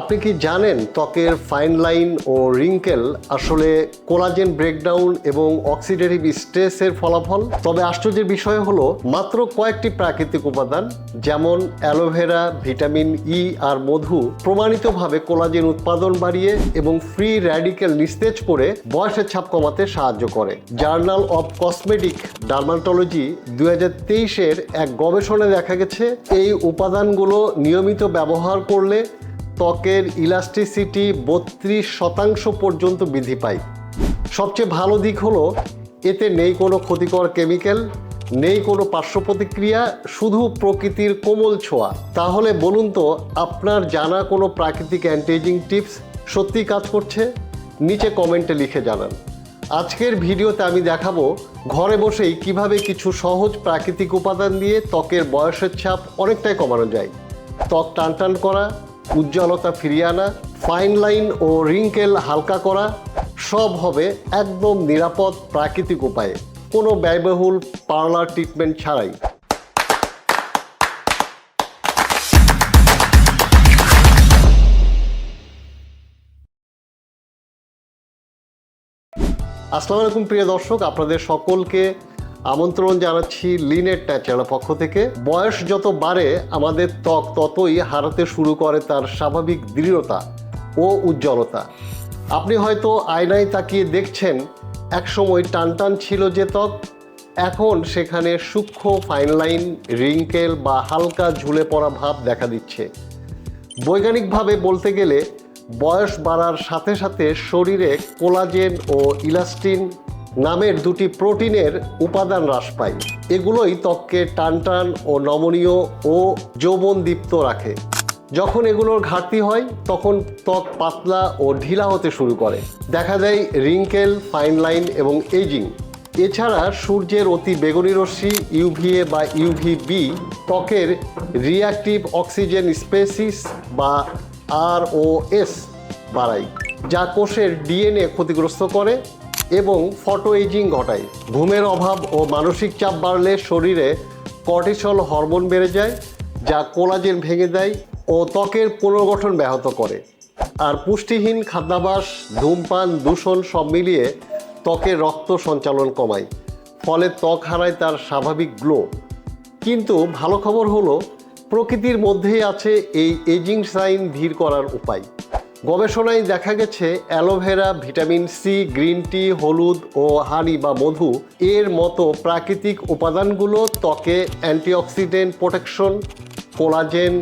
আপনি কি জানেন ত্বকের ফাইন লাইন ও রিঙ্কেল আসলে কোলাজেন ব্রেকডাউন এবং অক্সিডেটিভ স্ট্রেসের ফলাফল? তবে আশ্চর্যের বিষয় হলো, মাত্র কয়েকটি প্রাকৃতিক উপাদান, যেমন অ্যালোভেরা ভিটামিন ই আর মধু, প্রমাণিতভাবে কোলাজেন উৎপাদন বাড়িয়ে এবং ফ্রি র্যাডিক্যাল নিস্তেজ করে বয়সের ছাপ কমাতে সাহায্য করে। জার্নাল অব কসমেটিক ডার্মাটোলজি দু তেইশের এক গবেষণায় দেখা গেছে, এই উপাদানগুলো নিয়মিত ব্যবহার করলে ত্বকের ইলাস্টিসিটি বত্রিশ শতাংশ পর্যন্ত বৃদ্ধি পায়। সবচেয়ে ভালো দিক হলো, এতে নেই কোনো ক্ষতিকর কেমিক্যাল নেই কোনো পার্শ্ব প্রতিক্রিয়া, শুধু প্রকৃতির কোমল ছোঁয়া। তাহলে বলুন তো, আপনার জানা কোনো প্রাকৃতিক অ্যান্টিএজিং টিপস সত্যিই কাজ করছে? নিচে কমেন্টে লিখে জানান। আজকের ভিডিওতে আমি দেখাবো, ঘরে বসেই কীভাবে কিছু সহজ প্রাকৃতিক উপাদান দিয়ে ত্বকের বয়সের ছাপ অনেকটাই কমানো যায়। ত্বক টানটান করা উজ্জ্বলতা ফিরিয়ে আনা ফাইন লাইন ও রিঙ্কেল হালকা করা, সব হবে একদম নিরাপদ প্রাকৃতিক উপায়ে। কোনো ব্যয়বহুল পার্লার ট্রিটমেন্ট ছাড়াই। আসসালামু আলাইকুম প্রিয় দর্শক, আপনাদের সকলকে আমন্ত্রণ জানাচ্ছি লিনের চ্যানেলের পক্ষ থেকে। বয়স যত বাড়ে, আমাদের ত্বক ততই হারাতে শুরু করে তার স্বাভাবিক দৃঢ়তা ও উজ্জ্বলতা। আপনি হয়তো আয়নায় তাকিয়ে দেখছেন, একসময় টানটান ছিল যে ত্বক, এখন সেখানে সূক্ষ্ম ফাইন লাইন, রিঙ্কেল বা হালকা ঝুলে পড়া ভাব দেখা দিচ্ছে। বৈজ্ঞানিকভাবে বলতে গেলে, বয়স বাড়ার সাথে সাথে শরীরে কোলাজেন ও ইলাস্টিন নামের দুটি প্রোটিনের উপাদান হ্রাস পায়। এগুলোই ত্বককে টানটান ও নমনীয় ও যৌবনদীপ্ত রাখে। যখন এগুলোর ঘাটতি হয়, তখন ত্বক পাতলা ও ঢিলা হতে শুরু করে। দেখা যায় রিঙ্কেল, ফাইন লাইন এবং এজিং। এছাড়া সূর্যের অতি বেগুনি রশ্মি ইউভিএ বা ইউভি বি, ত্বকের রিঅ্যাক্টিভ অক্সিজেন স্পেসিস বা আর ও এস বাড়ায়, যা কোষের ডিএনএ ক্ষতিগ্রস্ত করে এবং ফটো এজিং ঘটায়। ঘুমের অভাব ও মানসিক চাপ বাড়লে শরীরে কর্টিসল হরমোন বেড়ে যায়, যা কোলাজেন ভেঙে দেয় ও ত্বকের পুনর্গঠন ব্যাহত করে। আর পুষ্টিহীন খাদ্যাভ্যাস ধূমপান, দূষণ সব মিলিয়ে ত্বকের রক্ত সঞ্চালন কমায়, ফলে ত্বক হারায় তার স্বাভাবিক গ্লো। কিন্তু ভালো খবর হলো, প্রকৃতির মধ্যেই আছে এই এজিং সাইন ধীর করার উপায়। গবেষণায় দেখা গেছে, aloe vera, vitamin C, green tea, হলুদ ও হানি বা মধু, এর মতো প্রাকৃতিক উপাদানগুলো ত্বকে অ্যান্টিঅক্সিডেন্ট প্রোটেকশন, কোলাজেন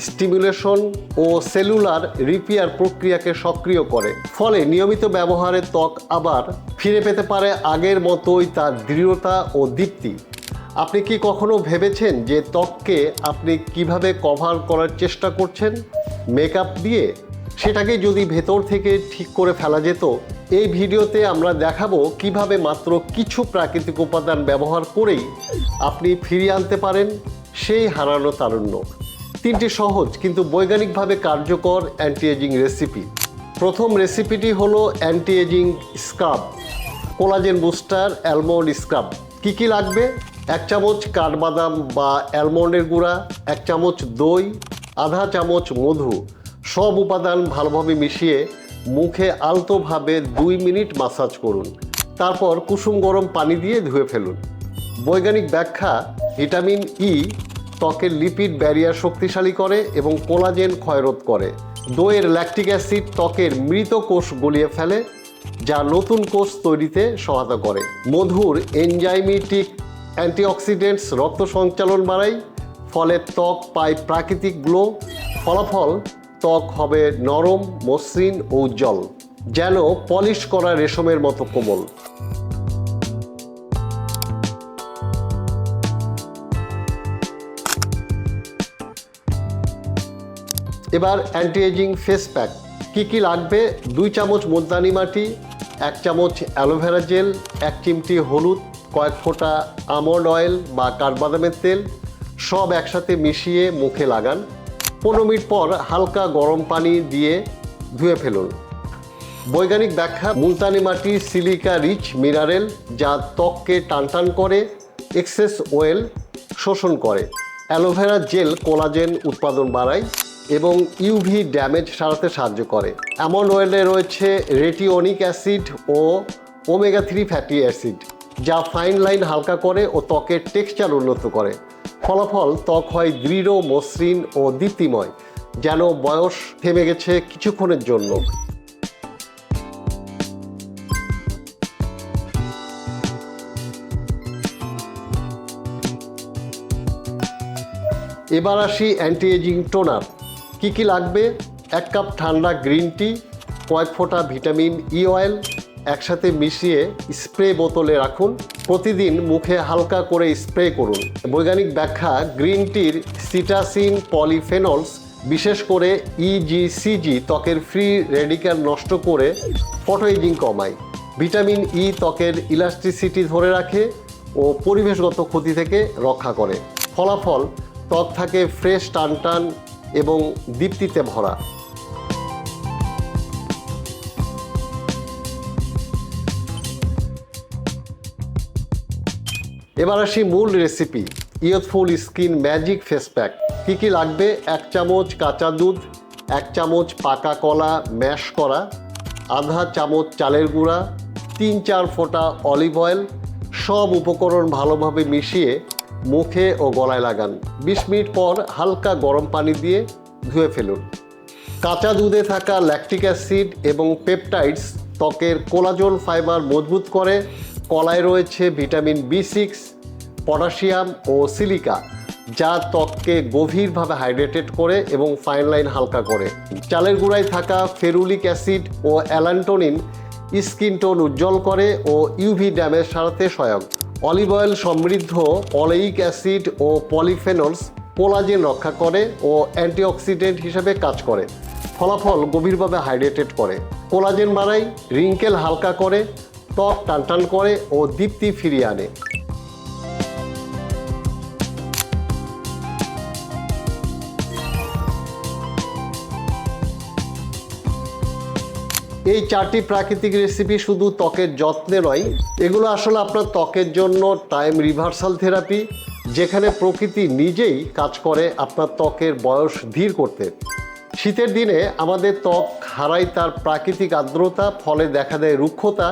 স্টিমুলেশন ও সেলুলার রিপেয়ার প্রক্রিয়াকে সক্রিয় করে। ফলে নিয়মিত ব্যবহারে ত্বক আবার ফিরে পেতে পারে আগের মতোই তার দৃঢ়তা ও দীপ্তি। আপনি কি কখনো ভেবেছেন যে ত্বককে আপনি কীভাবে কভার করার চেষ্টা করছেন? মেকআপ দিয়ে সেটাকে যদি ভেতর থেকে ঠিক করে ফেলা যেত, এই ভিডিওতে আমরা দেখাবো কীভাবে মাত্র কিছু প্রাকৃতিক উপাদান ব্যবহার করেই আপনি ফিরিয়ে আনতে পারেন সেই হারানো তারুণ্য। তিনটি সহজ কিন্তু বৈজ্ঞানিকভাবে কার্যকর অ্যান্টি এজিং রেসিপি প্রথম রেসিপিটি হলো anti ageing scrub collagen booster almond scrub কি কি লাগবে? এক চামচ কাঠবাদাম বা অ্যালমন্ডের গুঁড়া, এক চামচ দই, আধা চামচ মধু। সব উপাদান ভালোভাবে মিশিয়ে মুখে আলতোভাবে দুই মিনিট মাসাজ করুন। তারপর কুসুম গরম পানি দিয়ে ধুয়ে ফেলুন। বৈজ্ঞানিক ব্যাখ্যা, ভিটামিন ই ত্বকের লিপিড ব্যারিয়ার শক্তিশালী করে এবং কোলাজেন ক্ষয়রোধ করে। দইয়ের ল্যাকটিক অ্যাসিড ত্বকের মৃত কোষ গলিয়ে ফেলে, যা নতুন কোষ তৈরিতে সহায়তা করে। মধুর এনজাইমেটিক অ্যান্টিঅক্সিডেন্টস রক্ত সঞ্চালন বাড়ায়, ফলে ত্বক পায় প্রাকৃতিক গ্লো, ফলাফল ত্বক হবে নরম, মসৃণ ও উজ্জ্বল, যেন পলিশ করা রেশমের মতো কোমল। এবার অ্যান্টি এজিং ফেস প্যাক কী কী লাগবে? দুই চামচ মুলতানি মাটি, এক চামচ অ্যালোভেরা জেল, এক চিমটি হলুদ, কয়েক ফোঁটা আমন্ড অয়েল বা কাঠবাদামের তেল, সব একসাথে মিশিয়ে মুখে লাগান। পনেরো মিনিট পর হালকা গরম পানি দিয়ে ধুয়ে ফেলুন। বৈজ্ঞানিক ব্যাখ্যা, মুলতানি মাটি, সিলিকা রিচ মিনারেল যা ত্বককে টানটান করে, এক্সেস ওয়েল শোষণ করে। অ্যালোভেরা জেল কোলাজেন উৎপাদন বাড়ায় এবং ইউভি ড্যামেজ সারাতে সাহায্য করে। এমন ওয়েলে রয়েছে রেটিওনিক অ্যাসিড ও ওমেগা থ্রি ফ্যাটি অ্যাসিড, যা ফাইন লাইন হালকা করে ও ত্বকের টেক্সচার উন্নত করে। ফলাফল ত্বক হয় দৃঢ়, মসৃণ ও দীপ্তিময়, যেন বয়স থেমে গেছে কিছুক্ষণের জন্য। এবার আসি অ্যান্টি এজিং টোনার কি কি লাগবে? এক কাপ ঠান্ডা গ্রিন টি কয়েক ফোঁটা ভিটামিন ই অয়েল একসাথে মিশিয়ে স্প্রে বোতলে রাখুন। প্রতিদিন মুখে হালকা করে স্প্রে করুন। বৈজ্ঞানিক ব্যাখ্যা, গ্রিন টির সিটাসিন পলিফেনলস, বিশেষ করে E ইজিসিজি ত্বকের ফ্রি রেডিক্যাল নষ্ট করে ফটো এজিং কমায়। ভিটামিন ই ত্বকের ইলাস্টিসিটি ধরে রাখে ও পরিবেশগত ক্ষতি থেকে রক্ষা করে। ফলাফল, ত্বক থাকে ফ্রেশ টান টান এবং দীপ্তিতে ভরা। এবার আসি মূল recipe youthful skin magic face pack কী কী লাগবে? এক চামচ কাঁচা দুধ, এক চামচ পাকা কলা ম্যাশ করা, আধা চামচ চালের গুঁড়া, তিন চার ফোঁটা অলিভ অয়েল সব উপকরণ ভালোভাবে মিশিয়ে মুখে ও গলায় লাগান। বিশ মিনিট পর হালকা গরম পানি দিয়ে ধুয়ে ফেলুন। কাঁচা দুধে থাকা ল্যাকটিক অ্যাসিড এবং পেপটাইডস ত্বকের কোলাজোন ফাইবার মজবুত করে কলায় রয়েছে ভিটামিন বি সিক্স পটাশিয়াম ও সিলিকা, যা ত্বককে গভীরভাবে হাইড্রেটেড করে এবং ফাইন লাইন হালকা করে। চালের গুঁড়ায় থাকা ফেরুলিক অ্যাসিড ও অ্যালান্টোনিন স্কিন টোন উজ্জ্বল করে ও ইউভি ড্যামেজ সারাতে সহায়ক। অলিভ অয়েল সমৃদ্ধ অলেইক অ্যাসিড ও পলিফেনলস কোলাজেন রক্ষা করে ও অ্যান্টিঅক্সিডেন্ট হিসেবে কাজ করে। ফলাফল গভীরভাবে হাইড্রেটেড করে। কোলাজেন বাড়ায়, রিঙ্কেল হালকা করে ত্বক টানটান করে ও দীপ্তি ফিরিয়ে আনে। এই চারটি প্রাকৃতিক রেসিপি শুধু ত্বকের যত্নে নয়, এগুলো আসলে আপনার ত্বকের জন্য টাইম রিভার্সাল থেরাপি যেখানে প্রকৃতি নিজেই কাজ করে আপনার ত্বকের বয়স ধীর করতে। শীতের দিনে আমাদের ত্বক হারায় তার প্রাকৃতিক আর্দ্রতা, ফলে দেখা দেয় রুক্ষতা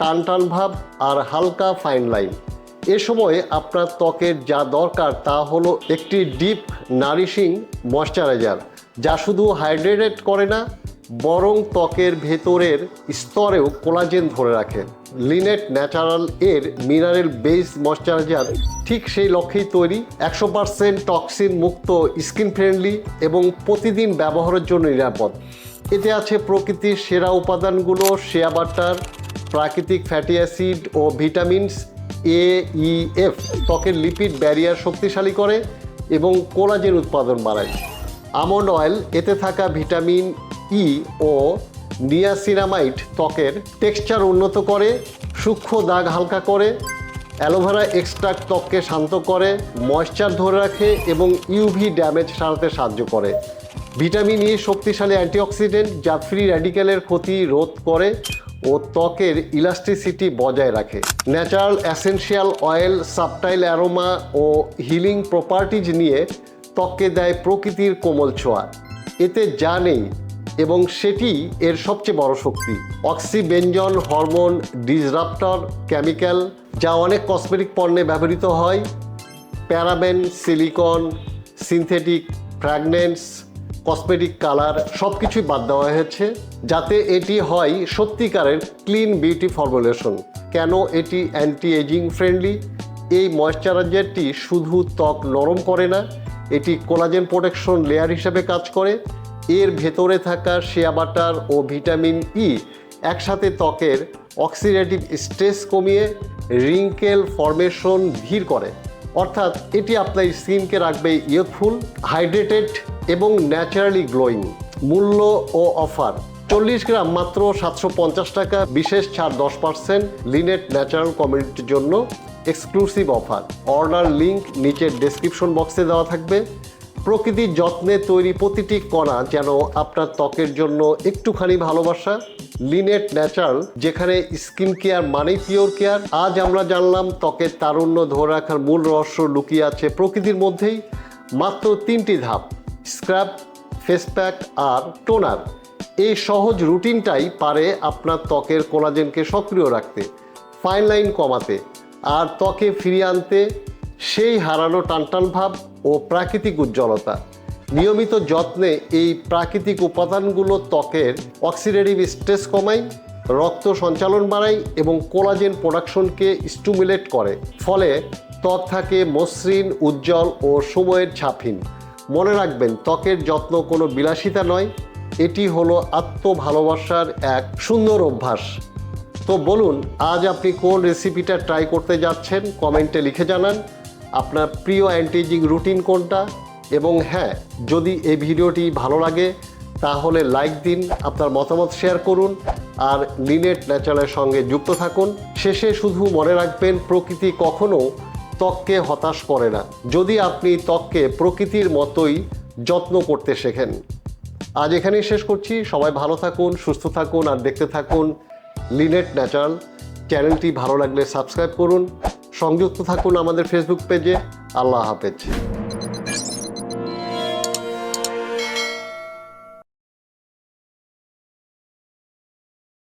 টান টান ভাব আর হালকা ফাইন লাইন এ সময় আপনার ত্বকের যা দরকার তা হলো একটি ডিপ নারিশিং ময়শ্চারাইজার যা শুধু হাইড্রেটেড করে না, বরং ত্বকের ভেতরের স্তরেও কোলাজেন ধরে রাখে। লিনেট ন্যাচারাল এর মিনারেল বেস ময়শ্চারাইজার ঠিক সেই লক্ষ্যেই তৈরি, একশো পার্সেন্ট টক্সিন মুক্ত স্কিন ফ্রেন্ডলি এবং প্রতিদিন ব্যবহারের জন্য নিরাপদ। এতে আছে প্রকৃতির সেরা উপাদানগুলো শেয়া বাটার প্রাকৃতিক ফ্যাটি অ্যাসিড ও ভিটামিনস এ, ই, এফ ত্বকের লিপিড ব্যারিয়ার শক্তিশালী করে এবং কোলাজেন উৎপাদন বাড়ায়। আমন্ড অয়েল, এতে থাকা ভিটামিন ই ও নিয়াসিনামাইড ত্বকের টেক্সচার উন্নত করে, সূক্ষ্ম দাগ হালকা করে, অ্যালোভেরা এক্সট্রাক্ট ত্বককে শান্ত করে, ময়েশ্চার ধরে রাখে এবং ইউভি ড্যামেজ সারাতে সাহায্য করে। ভিটামিন ই শক্তিশালী অ্যান্টিঅক্সিডেন্ট যা ফ্রি র্যাডিক্যালের ক্ষতি রোধ করে ও ত্বকের ইলাস্টিসিটি বজায় রাখে। Natural essential oil subtle aroma ও হিলিং প্রপার্টিজ নিয়ে ত্বককে দেয় প্রকৃতির কোমল ছোঁয়া। এতে যা নেই এবং সেটি এর সবচেয়ে বড় শক্তি। অক্সিবেঞ্জন হরমোন ডিসরাপ্টর কেমিক্যাল যা অনেক কসমেটিক পণ্যে ব্যবহৃত হয়। Paraben silicone synthetic fragrance cosmetic colour সব কিছুই বাদ দেওয়া হয়েছে, যাতে এটি হয় সত্যিকারের ক্লিন বিউটি ফর্মুলেশন কেন এটি অ্যান্টি এজিং ফ্রেন্ডলি এই ময়শ্চারাইজারটি শুধু ত্বক নরম করে না, এটি কোলাজেন প্রোটেকশন লেয়ার হিসেবে কাজ করে। এর ভেতরে থাকা শেয়া বাটার ও ভিটামিন ই একসাথে ত্বকের অক্সিডেটিভ স্ট্রেস কমিয়ে রিঙ্কেল ফর্মেশন ধীর করে। অর্থাৎ এটি আপনার স্কিনকে রাখবে ইয়থফুল হাইড্রেটেড এবং ন্যাচারালি গ্লোয়িং। মূল্য ও অফার। চল্লিশ গ্রাম মাত্র সাতশো পঞ্চাশ টাকা, বিশেষ ছাড় দশ পার্সেন্ট, লিনেট ন্যাচারাল কমিউনিটির জন্য এক্সক্লুসিভ অফার। অর্ডার লিংক নিচের ডেসক্রিপশন বক্সে দেওয়া থাকবে। প্রকৃতির যত্নে তৈরি প্রতিটি কণা যেন আপনার ত্বকের জন্য একটুখানি ভালোবাসা। লিনেট ন্যাচারাল, যেখানে স্কিন কেয়ার মানেই পিওর কেয়ার। আজ আমরা জানলাম ত্বকের তারুণ্য ধরে রাখার মূল রহস্য লুকিয়ে আছে প্রকৃতির মধ্যেই। মাত্র তিনটি ধাপ। স্ক্রাব, ফেস প্যাক আর টোনার। এই সহজ রুটিনটাই পারে আপনার ত্বকের কোলাজেনকে সক্রিয় রাখতে, ফাইন লাইন কমাতে আর ত্বকে ফিরিয়ে আনতে সেই হারানো টানটান ভাব ও প্রাকৃতিক উজ্জ্বলতা। নিয়মিত যত্নে এই প্রাকৃতিক উপাদানগুলো ত্বকের অক্সিডেটিভ স্ট্রেস কমায়, রক্ত সঞ্চালন বাড়ায় এবং কোলাজেন প্রোডাকশনকে স্টুমুলেট করে। ফলে ত্বক থাকে মসৃণ, উজ্জ্বল ও সময়ের ছাপহীন। মনে রাখবেন, ত্বকের যত্ন কোনো বিলাসিতা নয়। এটি হলো আত্ম ভালোবাসার এক সুন্দর অভ্যাস। তো বলুন, আজ আপনি কোন রেসিপিটা ট্রাই করতে যাচ্ছেন? কমেন্টে লিখে জানান। আপনার প্রিয় অ্যান্টিজিং রুটিন কোনটা? এবং হ্যাঁ যদি এই ভিডিওটি ভালো লাগে, তাহলে লাইক দিন, আপনার মতামত শেয়ার করুন, আর লিনেট ন্যাচারালের সঙ্গে যুক্ত থাকুন। শেষে শুধু মনে রাখবেন, প্রকৃতি কখনো ত্বককে হতাশ করে না। যদি আপনি ত্বককে প্রকৃতির মতোই যত্ন করতে শেখেন। আজ এখানেই শেষ করছি। সবাই ভালো থাকুন, সুস্থ থাকুন আর দেখতে থাকুন লিনেট ন্যাচারাল। চ্যানেলটি ভালো লাগলে সাবস্ক্রাইব করুন। সংযুক্ত থাকুন আমাদের ফেসবুক পেজে আল্লাহ হাফেজ।